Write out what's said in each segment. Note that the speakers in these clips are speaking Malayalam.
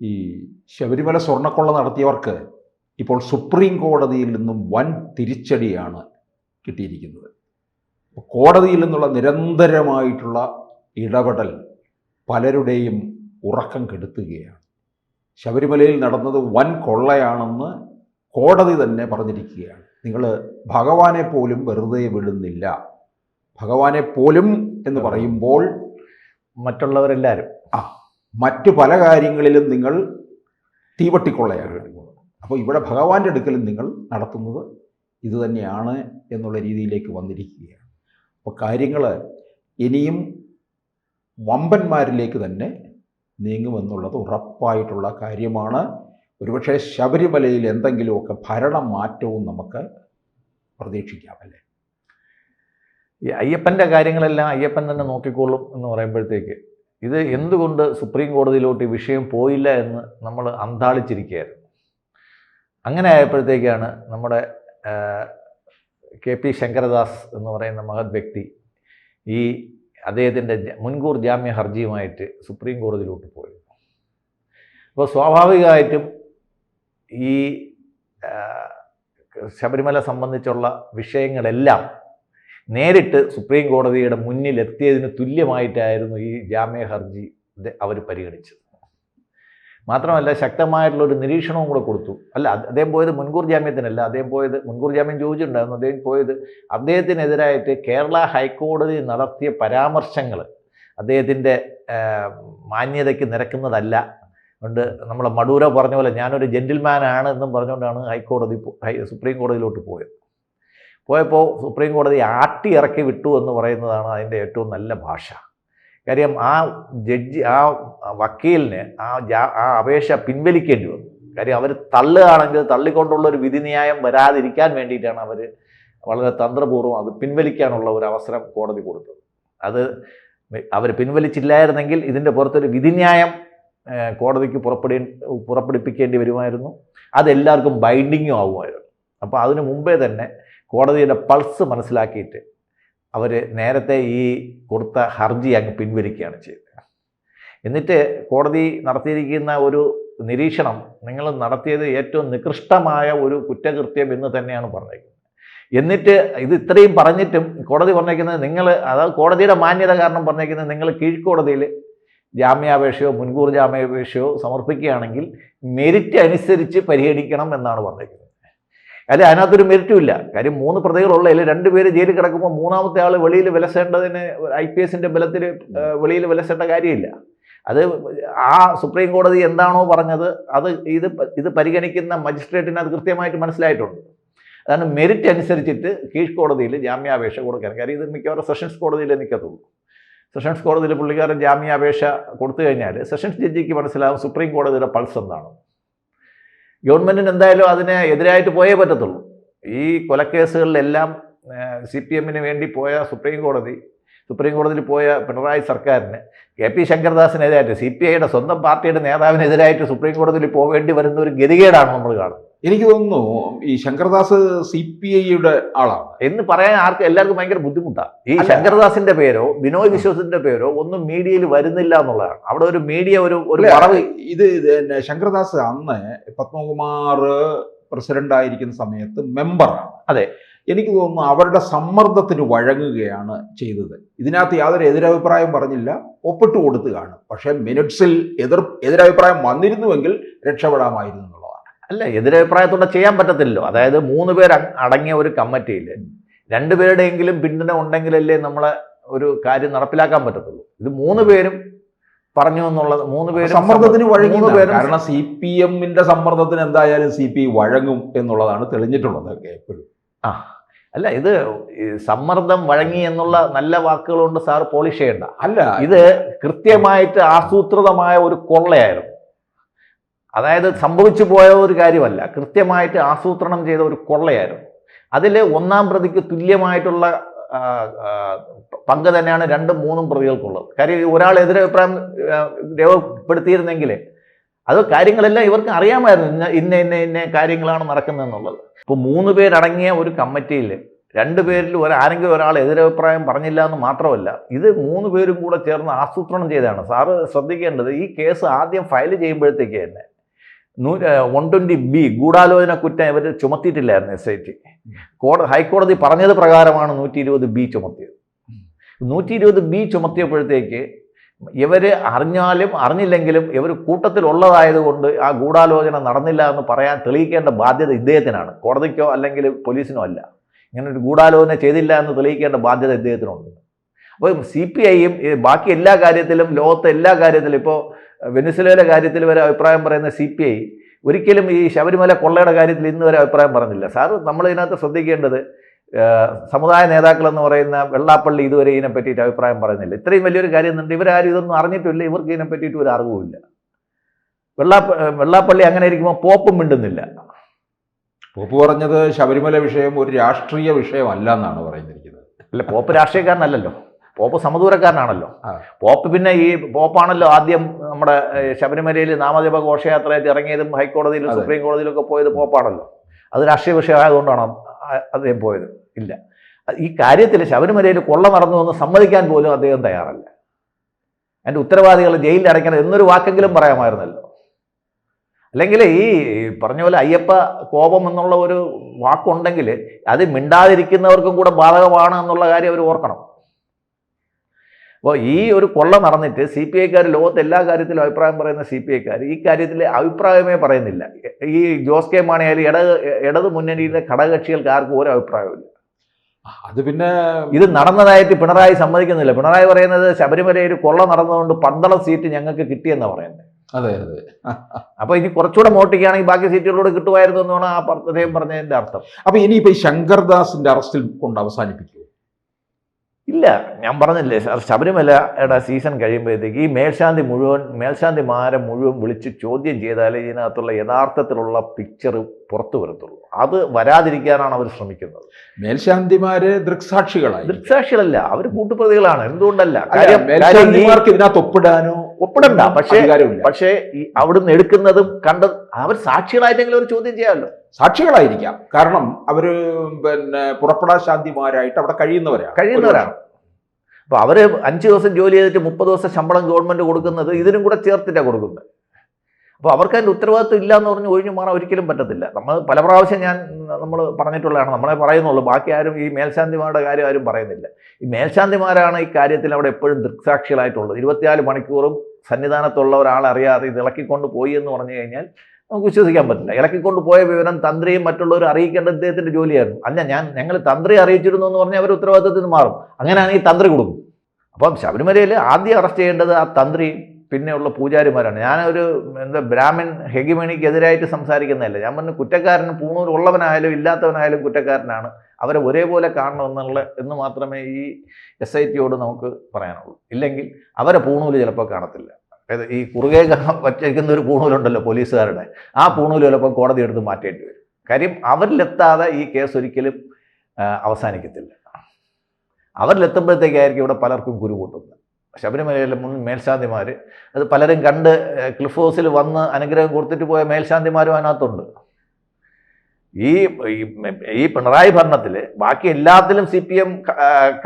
ഈ ശബരിമല സ്വർണക്കൊള്ള നടത്തിയവർക്ക് ഇപ്പോൾ സുപ്രീം കോടതിയിൽ നിന്നും വൻ തിരിച്ചടിയാണ് കിട്ടിയിരിക്കുന്നത്. കോടതിയിൽ നിന്നുള്ള നിരന്തരമായിട്ടുള്ള ഇടപെടൽ പലരുടെയും ഉറക്കം കെടുത്തുകയാണ്. ശബരിമലയിൽ നടന്നത് വൻ കൊള്ളയാണെന്ന് കോടതി തന്നെ പറഞ്ഞിരിക്കുകയാണ്. നിങ്ങൾ ഭഗവാനെ പോലും വെറുതെ വിടുന്നില്ല. ഭഗവാനെ പോലും എന്ന് പറയുമ്പോൾ മറ്റുള്ളവരെല്ലാവരും മറ്റു പല കാര്യങ്ങളിലും നിങ്ങൾ തീവട്ടിക്കൊള്ളയാണ് അപ്പോൾ ഇവിടെ ഭഗവാന്റെ അടുക്കലും നിങ്ങൾ നടത്തുന്നത് ഇത് തന്നെയാണ് എന്നുള്ള രീതിയിലേക്ക് വന്നിരിക്കുകയാണ്. അപ്പോൾ കാര്യങ്ങൾ ഇനിയും വമ്പന്മാരിലേക്ക് തന്നെ നീങ്ങുമെന്നുള്ളത് ഉറപ്പായിട്ടുള്ള കാര്യമാണ്. ഒരുപക്ഷെ ശബരിമലയിൽ എന്തെങ്കിലുമൊക്കെ ഭരണമാറ്റവും നമുക്ക് പ്രതീക്ഷിക്കാമല്ലേ ഈ അയ്യപ്പന്റെ കാര്യങ്ങളെല്ലാം അയ്യപ്പൻ തന്നെ നോക്കിക്കോളും എന്ന് പറയുമ്പോഴത്തേക്ക് ഇത് എന്തുകൊണ്ട് സുപ്രീം കോടതിയിലോട്ട് ഈ വിഷയം പോയില്ല എന്ന് നമ്മൾ അന്താളിച്ചിരിക്കുകയായിരുന്നു. അങ്ങനെ ആയപ്പോഴത്തേക്കാണ് നമ്മുടെ കെ പി ശങ്കരദാസ് എന്ന് പറയുന്ന മഹത് വ്യക്തി ഈ അദ്ദേഹത്തിന്റെ മുൻകൂർ ജാമ്യ ഹർജിയുമായിട്ട് സുപ്രീം കോടതിയിലോട്ട് പോയത്. അപ്പോൾ സ്വാഭാവികമായിട്ടും ഈ ശബരിമല സംബന്ധിച്ചുള്ള വിഷയങ്ങളെല്ലാം നേരിട്ട് സുപ്രീം കോടതിയുടെ മുന്നിൽ എത്തിയതിന് തുല്യമായിട്ടായിരുന്നു ഈ ജാമ്യ ഹർജി അവർ പരിഗണിച്ചത്. മാത്രമല്ല ശക്തമായിട്ടുള്ള ഒരു നിരീക്ഷണവും കൂടെ കൊടുത്തു. അല്ല അദ്ദേഹം പോയത് മുൻകൂർ ജാമ്യത്തിനല്ല. അദ്ദേഹം പോയത് മുൻകൂർ ജാമ്യം ചോദിച്ചിട്ടുണ്ടായിരുന്നു. അദ്ദേഹം പോയത് അദ്ദേഹത്തിനെതിരായിട്ട് കേരള ഹൈക്കോടതി നടത്തിയ പരാമർശങ്ങൾ അദ്ദേഹത്തിന്റെ മാന്യതയ്ക്ക് നിരക്കുന്നതല്ല. അതുകൊണ്ട് നമ്മളെ മടൂര പറഞ്ഞ പോലെ ഞാനൊരു ജെന്റിൽമാനാണ് എന്നും പറഞ്ഞുകൊണ്ടാണ് ഹൈക്കോടതി സുപ്രീം കോടതിയിലോട്ട് പോയത്. പോയപ്പോൾ സുപ്രീം കോടതി ആട്ടി ഇറക്കി വിട്ടു എന്ന് പറയുന്നതാണ് അതിന്റെ ഏറ്റവും നല്ല ഭാഷ. കാര്യം ആ ജഡ്ജി ആ വക്കീലിന് ആ ജാ ആ അപേക്ഷ പിൻവലിക്കേണ്ടി വന്നു. കാര്യം അവർ തള്ളുകയാണെങ്കിൽ തള്ളിക്കൊണ്ടുള്ള ഒരു വിധിന്യായം വരാതിരിക്കാൻ വേണ്ടിയിട്ടാണ് അവർ വളരെ തന്ത്രപൂർവം അത് പിൻവലിക്കാനുള്ള ഒരു അവസരം കോടതി കൊടുത്തത്. അത് അവർ പിൻവലിച്ചില്ലായിരുന്നെങ്കിൽ ഇതിന്റെ പുറത്തൊരു വിധിന്യായം കോടതിക്ക് പുറപ്പെടേ പുറപ്പെടുപ്പിക്കേണ്ടി വരുമായിരുന്നു. അതെല്ലാവർക്കും ബൈൻഡിങ്ങും ആവുമായിരുന്നു. അപ്പോൾ അതിനു മുമ്പേ തന്നെ കോടതിയുടെ പൾസ് മനസ്സിലാക്കിയിട്ട് അവർ നേരത്തെ ഈ കൊടുത്ത ഹർജി അങ്ങ് പിൻവലിക്കുകയാണ് ചെയ്തത്. എന്നിട്ട് കോടതി നടത്തിയിരിക്കുന്ന ഒരു നിരീക്ഷണം നിങ്ങൾ നടത്തിയത് ഏറ്റവും നികൃഷ്ടമായ ഒരു കുറ്റകൃത്യം എന്ന് തന്നെയാണ് പറഞ്ഞേക്കുന്നത് എന്നിട്ട് ഇത് ഇത്രയും പറഞ്ഞിട്ടും കോടതി പറഞ്ഞേക്കുന്നത് നിങ്ങൾ അതായത് കോടതിയുടെ മാന്യത കാരണം പറഞ്ഞേക്കുന്നത് നിങ്ങൾ കീഴ്ക്കോടതിയിൽ ജാമ്യാപേക്ഷയോ മുൻകൂർ ജാമ്യാപേക്ഷയോ സമർപ്പിക്കുകയാണെങ്കിൽ മെരിറ്റ് അനുസരിച്ച് പരിഗണിക്കണം എന്നാണ് പറഞ്ഞിരിക്കുന്നത്. അല്ല? അതിനകത്തൊരു മെരിറ്റും ഇല്ല. കാര്യം മൂന്ന് പ്രതികളുള്ളതിൽ രണ്ട് പേര് ജയിലിൽ കിടക്കുമ്പോൾ മൂന്നാമത്തെ ആൾ വെളിയിൽ വിലസേണ്ടതിന് ഐ പി എസിന്റെ ബലത്തിൽ വെളിയിൽ വിലസേണ്ട കാര്യമില്ല. അത് ആ സുപ്രീം കോടതി എന്താണോ പറഞ്ഞത് അത് ഇത് ഇത് പരിഗണിക്കുന്ന മജിസ്ട്രേറ്റിന് അത് കൃത്യമായിട്ട് മനസ്സിലായിട്ടുണ്ട്. അതാണ് മെരിറ്റ് അനുസരിച്ചിട്ട് കീഴ് കോടതിയിൽ ജാമ്യാപേക്ഷ കൊടുക്കാൻ. കാര്യം ഇത് മിക്കവാറും സെഷൻസ് കോടതിയിലേ നിൽക്കത്തുള്ളൂ. സെഷൻസ് കോടതിയിൽ പുള്ളിക്കാരൻ ജാമ്യാപേക്ഷ കൊടുത്തു കഴിഞ്ഞാൽ സെഷൻസ് ജഡ്ജിക്ക് മനസ്സിലാവും സുപ്രീം കോടതിയുടെ പൾസ് എന്താണ്. ഗവൺമെന്റിന് എന്തായാലും അതിന് എതിരായിട്ട് പോയേ പറ്റത്തുള്ളൂ. ഈ കൊലക്കേസുകളിലെല്ലാം സി പി എമ്മിന് വേണ്ടി പോയ സുപ്രീം കോടതി സുപ്രീം കോടതിയിൽ പോയ പിണറായി സർക്കാരിന് കെ പി ശങ്കർദാസിനെതിരായിട്ട് സി പി ഐയുടെ സ്വന്തം പാർട്ടിയുടെ നേതാവിനെതിരായിട്ട് സുപ്രീം കോടതിയിൽ പോകേണ്ടി വരുന്ന ഒരു ഗതികേടാണ് നമ്മൾ കാണുന്നത്. എനിക്ക് തോന്നുന്നു ഈ ശങ്കർദാസ് സി പി ഐയുടെ ആളാണ്. എന്ന് പറയാൻ ആർക്കും എല്ലാവർക്കും ഭയങ്കര ബുദ്ധിമുട്ടാണ് ഈ ശങ്കരദാസിന്റെ ശങ്കർദാസിന്റെ പേരോ ബിനോയ് വിശ്വസിന്റെ പേരോ ഒന്നും മീഡിയയിൽ വരുന്നില്ല എന്നുള്ളതാണ്. അവിടെ ഒരു മീഡിയ ഒരു ഒരു മറവ്. ഇത് ശങ്കരദാസ് ശങ്കർദാസ് അന്ന് പത്മകുമാർ പ്രസിഡന്റ് ആയിരിക്കുന്ന സമയത്ത് മെമ്പറാണ്. അതെ. എനിക്ക് തോന്നുന്നു അവരുടെ സമ്മർദ്ദത്തിന് വഴങ്ങുകയാണ് ചെയ്തത്. ഇതിനകത്ത് യാതൊരു എതിരഭിപ്രായം പറഞ്ഞില്ല. ഒപ്പിട്ട് കൊടുത്തു കാണും. പക്ഷേ മിനിറ്റ്സിൽ എതിർ എതിരഭിപ്രായം വന്നിരുന്നുവെങ്കിൽ രക്ഷപ്പെടാമായിരുന്നു. അല്ല എതിരഭിപ്രായത്തോടെ ചെയ്യാൻ പറ്റത്തില്ലല്ലോ. അതായത് മൂന്ന് പേർ അടങ്ങിയ ഒരു കമ്മിറ്റിയിൽ രണ്ടുപേരുടെയെങ്കിലും പിന്തുണ ഉണ്ടെങ്കിലല്ലേ നമ്മളെ ഒരു കാര്യം നടപ്പിലാക്കാൻ പറ്റത്തുള്ളൂ. ഇത് മൂന്ന് പേരും പറഞ്ഞു എന്നുള്ളത് മൂന്ന് പേര് സമ്മർദ്ദത്തിന് വഴങ്ങുന്ന പേര് കാരണം സി പി എമ്മിന്റെ സമ്മർദ്ദത്തിന് എന്തായാലും സി പി ഐ വഴങ്ങും എന്നുള്ളതാണ് തെളിഞ്ഞിട്ടുള്ളത് എപ്പോഴും. ആ അല്ല ഇത് സമ്മർദ്ദം വഴങ്ങി എന്നുള്ള നല്ല വാക്കുകൾ കൊണ്ട് സാർ പോളിഷ് ചെയ്യണ്ട. അല്ല. ഇത് കൃത്യമായിട്ട് ആസൂത്രിതമായ ഒരു കൊള്ളയായിരുന്നു. അതായത് സംഭവിച്ചു പോയ ഒരു കാര്യമല്ല. കൃത്യമായിട്ട് ആസൂത്രണം ചെയ്ത ഒരു കൊള്ളയായിരുന്നു. അതിൽ ഒന്നാം പ്രതിക്ക് തുല്യമായിട്ടുള്ള പങ്ക് തന്നെയാണ് രണ്ടും മൂന്നും പ്രതികൾക്കുള്ളത്. കാര്യം ഒരാൾ എതിരഭിപ്രായം രേഖപ്പെടുത്തിയിരുന്നെങ്കിൽ അത് കാര്യങ്ങളെല്ലാം ഇവർക്ക് അറിയാമായിരുന്നു. ഇന്ന ഇന്ന ഇന്ന കാര്യങ്ങളാണ് നടക്കുന്നതെന്നുള്ളത്. ഇപ്പോൾ മൂന്ന് പേരടങ്ങിയ ഒരു കമ്മിറ്റിയിൽ രണ്ടുപേരിൽ ഒരു ആരെങ്കിലും ഒരാൾ എതിരഭിപ്രായം പറഞ്ഞില്ല എന്ന് മാത്രമല്ല ഇത് മൂന്ന് പേരും കൂടെ ചേർന്ന് ആസൂത്രണം ചെയ്തതാണ്. സാറ് ശ്രദ്ധിക്കേണ്ടത് ഈ കേസ് ആദ്യം ഫയൽ ചെയ്യുമ്പോഴത്തേക്ക് തന്നെ വൺ ട്വന്റി ബി ഗൂഢാലോചന കുറ്റം ഇവർ ചുമത്തിയിട്ടില്ലായിരുന്നു എസ് ഐ ടി കോട ഹൈക്കോടതി പറഞ്ഞത് പ്രകാരമാണ് നൂറ്റി ഇരുപത് ബി ചുമത്തിയത്. നൂറ്റി ഇരുപത് ബി ചുമത്തിയപ്പോഴത്തേക്ക് ഇവർ അറിഞ്ഞാലും അറിഞ്ഞില്ലെങ്കിലും ഇവർ കൂട്ടത്തിലുള്ളതായതുകൊണ്ട് ആ ഗൂഢാലോചന നടന്നില്ല എന്ന് പറയാൻ തെളിയിക്കേണ്ട ബാധ്യത ഇദ്ദേഹത്തിനാണ്. കോടതിക്കോ അല്ലെങ്കിൽ പോലീസിനോ അല്ല. ഇങ്ങനെ ഒരു ഗൂഢാലോചന ചെയ്തില്ല എന്ന് തെളിയിക്കേണ്ട ബാധ്യത ഇദ്ദേഹത്തിനുണ്ട്. അപ്പോൾ സി പി ഐയും ബാക്കി എല്ലാ കാര്യത്തിലും ലോകത്തെ എല്ലാ കാര്യത്തിലും ഇപ്പോൾ വെനിസുലയുടെ കാര്യത്തിൽ വരെ അഭിപ്രായം പറയുന്ന സി പി ഐ ഒരിക്കലും ഈ ശബരിമല കൊള്ളയുടെ കാര്യത്തിൽ ഇന്ന് വരെ അഭിപ്രായം പറഞ്ഞില്ല. സാറ് നമ്മൾ ഇതിനകത്ത് ശ്രദ്ധിക്കേണ്ടത് സമുദായ നേതാക്കളെന്ന് പറയുന്ന വെള്ളാപ്പള്ളി ഇതുവരെ ഇതിനെ പറ്റിയിട്ട് അഭിപ്രായം പറയുന്നില്ല. ഇത്രയും വലിയൊരു കാര്യം എന്നുണ്ട് ഇവരാരും ഇതൊന്നും അറിഞ്ഞിട്ടില്ല. ഇവർക്ക് ഇതിനെ പറ്റിയിട്ട് ഒരു അറിവുമില്ല വെള്ളാ വെള്ളാപ്പള്ളി അങ്ങനെ ഇരിക്കുമ്പോൾ പോപ്പും മിണ്ടുന്നില്ല. പോപ്പ് പറഞ്ഞത് ശബരിമല വിഷയം ഒരു രാഷ്ട്രീയ വിഷയമല്ല എന്നാണ് പറയുന്നിരിക്കുന്നത്. അല്ല പോപ്പ് രാഷ്ട്രീയക്കാരനല്ലല്ലോ. പോപ്പ് സമദൂരക്കാരനാണല്ലോ. പോപ്പ് പിന്നെ ഈ പോപ്പാണല്ലോ ആദ്യം നമ്മുടെ ശബരിമലയിൽ നാമജപ ഘോഷയാത്രയായിട്ട് ഇറങ്ങിയതും ഹൈക്കോടതിയിലും സുപ്രീം സുപ്രീം കോടതിയിലൊക്കെ പോയത് പോപ്പാണല്ലോ. അത് രാഷ്ട്രീയ വിഷയമായതുകൊണ്ടാണ് അദ്ദേഹം പോയത്. ഇല്ല. ഈ കാര്യത്തിൽ ശബരിമലയിൽ കൊള്ള നടന്നു എന്ന് സമ്മതിക്കാൻ പോലും അദ്ദേഹം തയ്യാറല്ല. അതിന്റെ ഉത്തരവാദികൾ ജയിലിൽ അടയ്ക്കണം എന്നൊരു വാക്കെങ്കിലും പറയാമായിരുന്നല്ലോ. അല്ലെങ്കിൽ ഈ പറഞ്ഞ പോലെ അയ്യപ്പ കോപം എന്നുള്ള ഒരു വാക്കുണ്ടെങ്കിൽ അത് മിണ്ടാതിരിക്കുന്നവർക്കും കൂടെ ബാധകമാണ് എന്നുള്ള കാര്യം അവർ ഓർക്കണം. അപ്പോൾ ഈ ഒരു കൊള്ള നടന്നിട്ട് സി പി ഐക്കാർ ലോകത്ത് എല്ലാ കാര്യത്തിലും അഭിപ്രായം പറയുന്ന സി പി ഐക്കാർ ഈ കാര്യത്തിൽ അഭിപ്രായമേ പറയുന്നില്ല. ഈ ജോസ് കെ മാണിയായാലും ഇട ഇടത് മുന്നണിയിലെ ഘടകകക്ഷികൾക്ക് ആർക്കും ഒരു അഭിപ്രായമില്ല അത് പിന്നെ ഇത് നടന്നതായിട്ട് പിണറായി സമ്മതിക്കുന്നില്ല. പിണറായി പറയുന്നത് ശബരിമലയിൽ കൊള്ള നടന്നതുകൊണ്ട് പന്തളം സീറ്റ് ഞങ്ങൾക്ക് കിട്ടിയെന്നാണ് പറയുന്നത് അതെ അതെ. അപ്പൊ ഇനി കുറച്ചുകൂടെ മോട്ടിക്കുകയാണെങ്കിൽ ബാക്കി സീറ്റുകളോട് കിട്ടുമായിരുന്നു എന്നാണ് ആ പ്രത്യേകം പറഞ്ഞതിന്റെ അർത്ഥം. അപ്പൊ ഇനിയിപ്പോ ഈ ശങ്കർദാസിന്റെ അറസ്റ്റിൽ കൊണ്ട് അവസാനിപ്പിക്കുമോ ഇല്ല ഞാൻ പറഞ്ഞില്ലേ ശബരിമലയുടെ സീസൺ കഴിയുമ്പോഴത്തേക്ക് ഈ മേൽശാന്തി മുഴുവൻ മേൽശാന്തിമാരെ മുഴുവൻ വിളിച്ച് ചോദ്യം ചെയ്താലേ ഇതിനകത്തുള്ള യഥാർത്ഥത്തിലുള്ള പിക്ചർ പുറത്തു വരത്തുള്ളൂ. അത് വരാതിരിക്കാനാണ് അവർ ശ്രമിക്കുന്നത്. മേൽശാന്തിമാര് ദൃക്സാക്ഷികളാണ് ദൃക്സാക്ഷികളല്ല അവർ കൂട്ടുപ്രതികളാണ്. എന്തുകൊണ്ടല്ല? മേൽശാന്തിമാർക്ക് ഇതിനകത്ത് ഒപ്പിടാനോ ഒപ്പിടണ്ട. പക്ഷേ പക്ഷേ ഈ അവിടുന്ന് എടുക്കുന്നതും കണ്ട അവർ സാക്ഷികളായിട്ടെങ്കിലും ഒരു ചോദ്യം ചെയ്യാമല്ലോ. സാക്ഷികളായിരിക്കാം. കാരണം അവർ പിന്നെ പുറപ്പെടാ ശാന്തിമാരായിട്ട് അവിടെ കഴിയുന്നവരാണ്. കഴിയുന്നവരാണ്. അപ്പോൾ അവർ അഞ്ച് ദിവസം ജോലി ചെയ്തിട്ട് മുപ്പത് ദിവസം ശമ്പളം ഗവൺമെന്റ് കൊടുക്കുന്നത് ഇതിനും കൂടെ ചേർത്തിട്ടാണ് കൊടുക്കുന്നത്. അപ്പോൾ അവർക്ക് അതിന്റെ ഉത്തരവാദിത്വം ഇല്ല എന്ന് പറഞ്ഞ് ഒഴിഞ്ഞു മാറാൻ ഒരിക്കലും പറ്റത്തില്ല. നമ്മൾ പല പ്രാവശ്യം ഞാൻ നമ്മൾ പറഞ്ഞിട്ടുള്ളതാണ്. നമ്മളെ പറയുന്നുള്ളൂ ബാക്കി ആരും ഈ മേൽശാന്തിമാരുടെ കാര്യം ആരും പറയുന്നില്ല. ഈ മേൽശാന്തിമാരാണ് ഈ കാര്യത്തിൽ അവിടെ എപ്പോഴും ദൃക്സാക്ഷികളായിട്ടുള്ളത്. ഇരുപത്തിനാല് മണിക്കൂറും സന്നിധാനത്തുള്ള ഒരാൾ അറിയാതെ ഇത് ഇളക്കിക്കൊണ്ട് പോയി എന്ന് പറഞ്ഞു കഴിഞ്ഞാൽ നമുക്ക് വിശ്വസിക്കാൻ പറ്റില്ല. ഇളക്കിക്കൊണ്ട് പോയ വിവരം തന്ത്രിയും മറ്റുള്ളവർ അറിയിക്കേണ്ട ഇദ്ദേഹത്തിന്റെ ജോലിയായിരുന്നു. അല്ല ഞാൻ ഞങ്ങൾ തന്ത്രി അറിയിച്ചിരുന്നു എന്ന് പറഞ്ഞാൽ അവർ ഉത്തരവാദിത്തത്തിൽ നിന്ന് മാറും. ഈ തന്ത്രി കൊടുക്കും അപ്പം ശബരിമലയിൽ ആദ്യം അറസ്റ്റ് ചെയ്യേണ്ടത് ആ തന്ത്രി പിന്നെയുള്ള പൂജാരിമാരാണ്. ഞാനൊരു എന്താ ബ്രാഹ്മൺ ഹെഗിമണിക്കെതിരായിട്ട് സംസാരിക്കുന്നതല്ല. ഞാൻ പറഞ്ഞു കുറ്റക്കാരൻ പൂണൂർ ഉള്ളവനായാലും ഇല്ലാത്തവനായാലും കുറ്റക്കാരനാണ്. അവരെ ഒരേപോലെ കാണണമെന്നുള്ള എന്ന് മാത്രമേ ഈ എസ് ഐ ടിയോട് നമുക്ക് പറയാനുള്ളൂ. ഇല്ലെങ്കിൽ അവരെ പൂണൂൽ ചിലപ്പോൾ കാണത്തില്ല. അതായത് ഈ കുറുകെ വച്ചിരിക്കുന്ന ഒരു പൂണൂലുണ്ടല്ലോ പോലീസുകാരുടെ. ആ പൂണൂൽ ചിലപ്പോൾ കോടതി എടുത്ത് മാറ്റേണ്ടി വരും. കാര്യം അവരിലെത്താതെ ഈ കേസ് ഒരിക്കലും അവസാനിക്കത്തില്ല. അവരിലെത്തുമ്പോഴത്തേക്കായിരിക്കും ഇവിടെ പലർക്കും കുരു കൂട്ടുന്നത് ശബരിമലയിലെ മുൻ മേൽശാന്തിമാർ അത് പലരും കണ്ട് ക്ലിഫ് ഹൗസിൽ വന്ന് അനുഗ്രഹം കൊടുത്തിട്ട് പോയ മേൽശാന്തിമാരും അതിനകത്തുണ്ട്. ഈ ഈ- പിണറായി ഭരണത്തിൽ ബാക്കി എല്ലാത്തിലും സി പി എം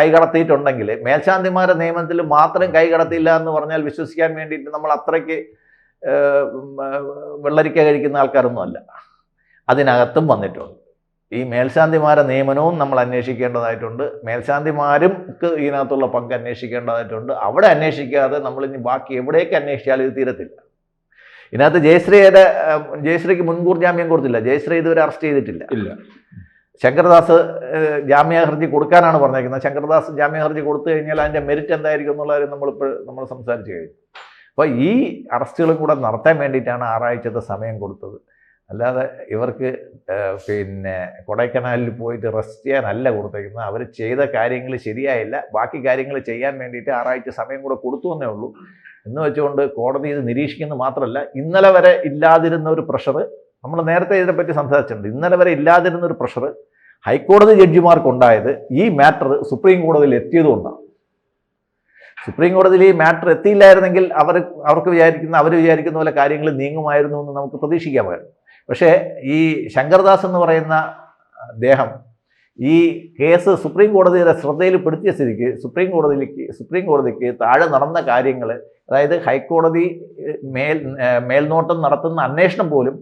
കൈകടത്തിയിട്ടുണ്ടെങ്കിൽ മേൽശാന്തിമാരുടെ നിയമത്തിൽ മാത്രം കൈകടത്തിയില്ല എന്ന് പറഞ്ഞാൽ വിശ്വസിക്കാൻ വേണ്ടിയിട്ട് നമ്മൾ അത്രയ്ക്ക് വെള്ളരിക്ക കഴിക്കുന്ന ആൾക്കാരൊന്നുമല്ല. അതിനകത്തും വന്നിട്ടുണ്ട്. ഈ മേൽശാന്തിമാരെ നിയമനവും നമ്മൾ അന്വേഷിക്കേണ്ടതായിട്ടുണ്ട്. മേൽശാന്തിമാരും ഇതിനകത്തുള്ള പങ്ക് അന്വേഷിക്കേണ്ടതായിട്ടുണ്ട്. അവിടെ അന്വേഷിക്കാതെ നമ്മൾ ഇനി ബാക്കി എവിടേക്ക് അന്വേഷിച്ചാലും ഇത് തീരത്തില്ല. ഇതിനകത്ത് ജയശ്രീയുടെ ജയശ്രീക്ക് മുൻകൂർ ജാമ്യം കൊടുത്തില്ല. ജയശ്രീ ഇതുവരെ അറസ്റ്റ് ചെയ്തിട്ടില്ല. ഇല്ല. ശങ്കർദാസ് ജാമ്യ ഹർജി കൊടുക്കാനാണ് പറഞ്ഞേക്കുന്നത്. ശങ്കർദാസ് ജാമ്യ ഹർജി കൊടുത്തു കഴിഞ്ഞാൽ അതിന്റെ മെറിറ്റ് എന്തായിരിക്കും എന്നുള്ള കാര്യം നമ്മളിപ്പോൾ നമ്മൾ സംസാരിച്ച് കഴിഞ്ഞു. അപ്പോൾ ഈ അറസ്റ്റുകളും കൂടെ നടത്താൻ വേണ്ടിയിട്ടാണ് ആറാഴ്ചത്തെ സമയം കൊടുത്തത്. അല്ലാതെ ഇവർക്ക് പിന്നെ കൊടൈക്കനാലിൽ പോയിട്ട് റെസ്റ്റ് ചെയ്യാനല്ല കൊടുത്തേക്കുന്നത്. അവർ ചെയ്ത കാര്യങ്ങൾ ശരിയായില്ല. ബാക്കി കാര്യങ്ങൾ ചെയ്യാൻ വേണ്ടിയിട്ട് ആറാഴ്ച സമയം കൂടെ കൊടുത്തു എന്നേ ഉള്ളൂ. എന്ന് വെച്ചുകൊണ്ട് കോടതി ഇത് നിരീക്ഷിക്കുന്നത് മാത്രമല്ല ഇന്നലെ വരെ ഇല്ലാതിരുന്ന ഒരു പ്രഷർ നമ്മൾ നേരത്തെ ഇതിനെപ്പറ്റി സംസാരിച്ചിട്ടുണ്ട്. ഇന്നലെ വരെ ഇല്ലാതിരുന്ന ഒരു പ്രഷർ ഹൈക്കോടതി ജഡ്ജിമാർക്കുണ്ടായത് ഈ മാറ്റർ സുപ്രീം കോടതിയിൽ എത്തിയതുകൊണ്ടാണ് സുപ്രീം കോടതിയിൽ ഈ മാറ്റർ എത്തിയില്ലായിരുന്നെങ്കിൽ അവർ അവർക്ക് വിചാരിക്കുന്ന അവർ വിചാരിക്കുന്ന പോലെ കാര്യങ്ങൾ നീങ്ങുമായിരുന്നു എന്ന് നമുക്ക് പ്രതീക്ഷിക്കാമായിരുന്നു. പക്ഷേ ഈ ശങ്കർദാസ് എന്ന് പറയുന്ന അദ്ദേഹം ഈ കേസ് സുപ്രീം കോടതിയുടെ ശ്രദ്ധയിൽപ്പെടുത്തിയ സ്ഥിതിക്ക് സുപ്രീം കോടതിയിലേക്ക് സുപ്രീം കോടതിക്ക് താഴെ നടന്ന കാര്യങ്ങൾ അതായത് ഹൈക്കോടതി മേൽ മേൽനോട്ടം നടത്തുന്ന അന്വേഷണം പോലും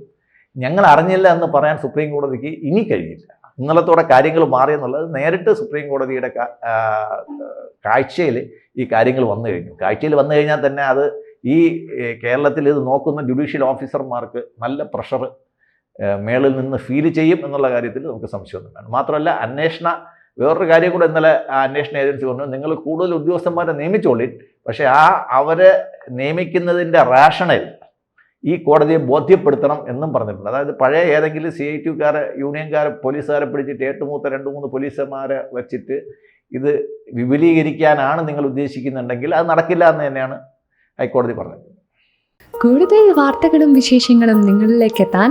ഞങ്ങൾ അറിഞ്ഞില്ല എന്ന് പറയാൻ സുപ്രീം കോടതിക്ക് ഇനി കഴിയില്ല ഇന്നലത്തോടെ കാര്യങ്ങൾ മാറിയെന്നുള്ളത് നേരിട്ട് സുപ്രീം കോടതിയുടെ കാഴ്ചയിൽ ഈ കാര്യങ്ങൾ വന്നു കഴിഞ്ഞു. കാഴ്ചയിൽ വന്നു കഴിഞ്ഞാൽ തന്നെ അത് ഈ കേരളത്തിൽ ഇത് നോക്കുന്ന ജുഡീഷ്യൽ ഓഫീസർമാർക്ക് നല്ല പ്രഷർ മേളിൽ നിന്ന് ഫീൽ ചെയ്യും എന്നുള്ള കാര്യത്തിൽ നമുക്ക് സംശയമൊന്നും വേണം മാത്രമല്ല അന്വേഷണ വേറൊരു കാര്യം കൂടെ ഇന്നലെ ആ അന്വേഷണ ഏജൻസി പറഞ്ഞു നിങ്ങൾ കൂടുതൽ ഉദ്യോഗസ്ഥന്മാരെ നിയമിച്ചോളി. പക്ഷേ ആ അവരെ നിയമിക്കുന്നതിന്റെ റാഷണൽ ഈ കോടതിയെ ബോധ്യപ്പെടുത്തണം എന്നും പറഞ്ഞിട്ടുണ്ട്. അതായത് പഴയ ഏതെങ്കിലും സി ഐ ടിക്കാരെ യൂണിയൻകാരെ പോലീസുകാരെ പിടിച്ചിട്ട് ഏട്ടുമൂത്ത രണ്ട് മൂന്ന് പോലീസുമാരെ വെച്ചിട്ട് ഇത് വിപുലീകരിക്കാനാണ് നിങ്ങൾ ഉദ്ദേശിക്കുന്നുണ്ടെങ്കിൽ അത് നടക്കില്ല എന്ന് തന്നെയാണ് ഹൈക്കോടതി പറഞ്ഞത്. കൂടുതൽ വാർത്തകളും വിശേഷങ്ങളും നിങ്ങളിലേക്ക് എത്താൻ